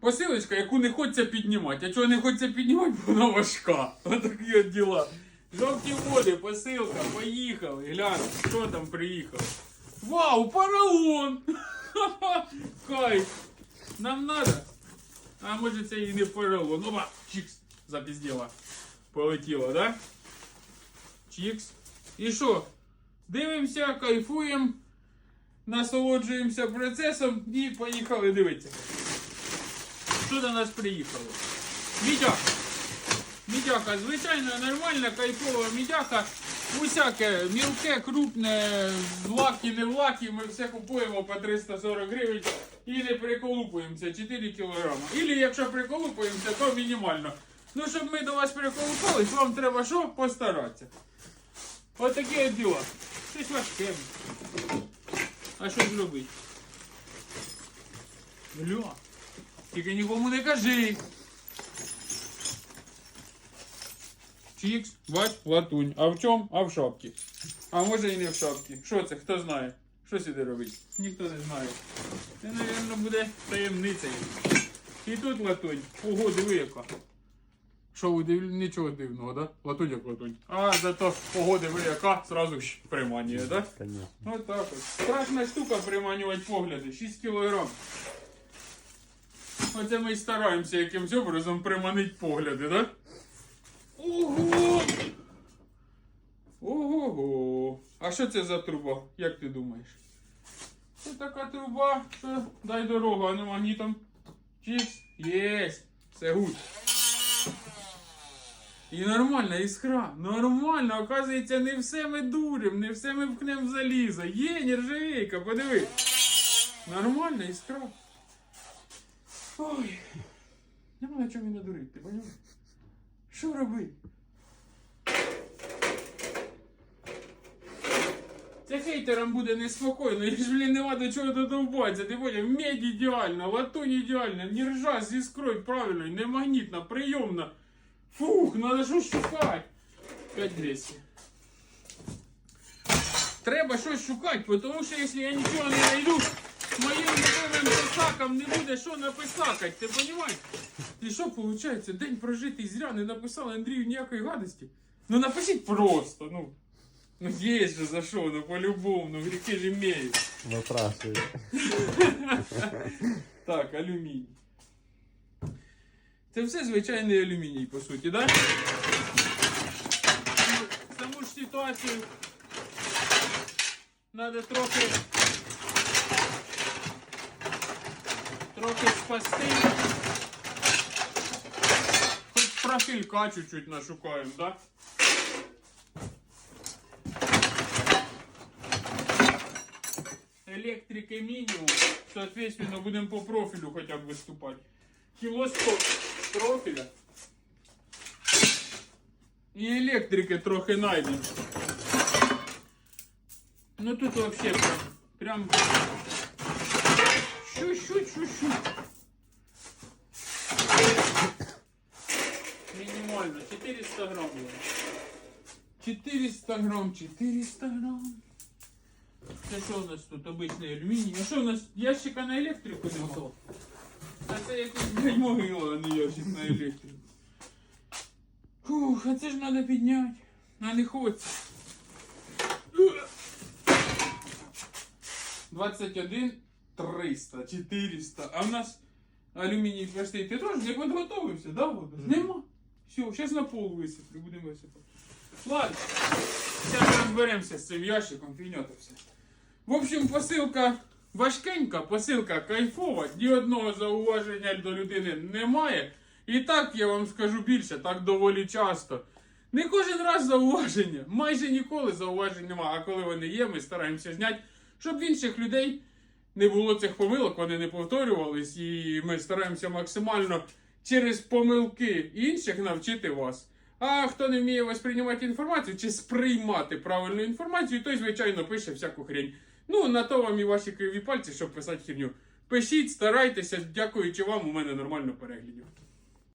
Посилочка, яку не хочеться піднімати. А чого не хочеться піднімати, бо вона важка. Отакі от діла. Жовті води, посилка, поїхали. Глянь, що там приїхало. Вау, поролон! Кайф! Нам надо. А може це і не поролон. Опа, чікс, запізділа. Полетіло, да? Чікс. І що? Дивимося, кайфуємо, насолоджуємося процесом і поїхали дивитися. Що до нас приїхало? Мідяка. Мідяка, звичайно, нормальна, кайфова мідяка. Усяке мілке, крупне, в не в лакі, ми все купуємо по 340 гривень і не приколупуємося 4 кілограма. Ілі якщо приколупуємося, то мінімально. Ну, щоб ми до вас приколупались, вам треба що? Постаратися. От такі от діла. Щось важке. А що зробити? Гля. Тільки нікому не кажи. Чікс, бач, латунь. А в чому? А в шапці. А може і не в шапці. Що це? Хто знає? Що сюди робить? Ніхто не знає. Це, мабуть, буде таємницею. І тут латунь. Ого, диви яка. Що ви див... нічого дивного, да? Латунь як латунь. А зато ого, диви яка, сразу ж приманює, да? Конечно. Вот так от. Страшна штука приманювати погляди. 6 кілограм. Оце ми й стараємося якимсь образом приманити погляди, да? Ого! Ого-го! А що це за труба? Як ти думаєш? Це така труба, що дай дорогу, а не магнітом. Чікс, єсть, все гуд. І нормальна іскра, нормально, оказується, не все ми дурим, не все ми вкнем в залізо. Є нержавейка, подиви. Нормальна іскра. Ой. Нема на чому і надурити, ти поняв? Що робити? Це хейтерам буде неспокійно, їх ж, блін, нема до чого додовбатися. Ти поняв, медь ідеальна, латунь ідеальна, нержа з іскрою правильно, не магнітна, прийомна. Фух, надо щось шукати. 5200. Треба щось шукати, тому що якщо я нічого не знайду, моїм любимим писакам не буде що написакати, ти розумієш? І що виходить? День прожитий зря не написали Андрію ніякої гадості. Ну напишіть просто, ну. Ну є же за що, ну по-любому, ну гріхи ж імеють. Випрашує. Так, алюміній. Це все звичайний алюміній, по суті, так? Да? Саму ж ситуацію треба трохи трохи спасти. Хоч профілька чуть-чуть нашукаємо, так? Да? Електрики мінімум. Соответственно, будемо по профілю хоча б виступати. Кіло 100 профіля. І електрики трохи найдемо. Ну тут вообще прям. Прям. Чуть-чуть, чуть-чуть. Минимально. 400 грамм. было. 400 грамм, 400 грамм. Це що у нас тут обичний алюміній? А що у нас ящика на електрику нема? А це якась блядь, могила, а не ящик на електрику. Фух, а це ж треба підняти. А не хочеться. 21 300, 400. А в нас алюміній простий. Ти теж не підготовився, да, Вода? Нема. Все, зараз на пол висиплю, будемо висипати. Ладно, зараз розберемося з цим ящиком, фігня все. В общем, посилка важкенька, посилка кайфова, ні одного зауваження до людини немає. І так я вам скажу більше, так доволі часто. Не кожен раз зауваження, майже ніколи зауважень немає. А коли вони є, ми стараємося зняти, щоб інших людей не було цих помилок, вони не повторювались, і ми стараємося максимально через помилки інших навчити вас. А хто не вміє восприймати інформацію чи сприймати правильну інформацію, той, звичайно, пише всяку хрень. Ну, на то вам і ваші криві пальці, щоб писати херню. Пишіть, старайтеся, дякуючи вам, у мене нормально переглядів.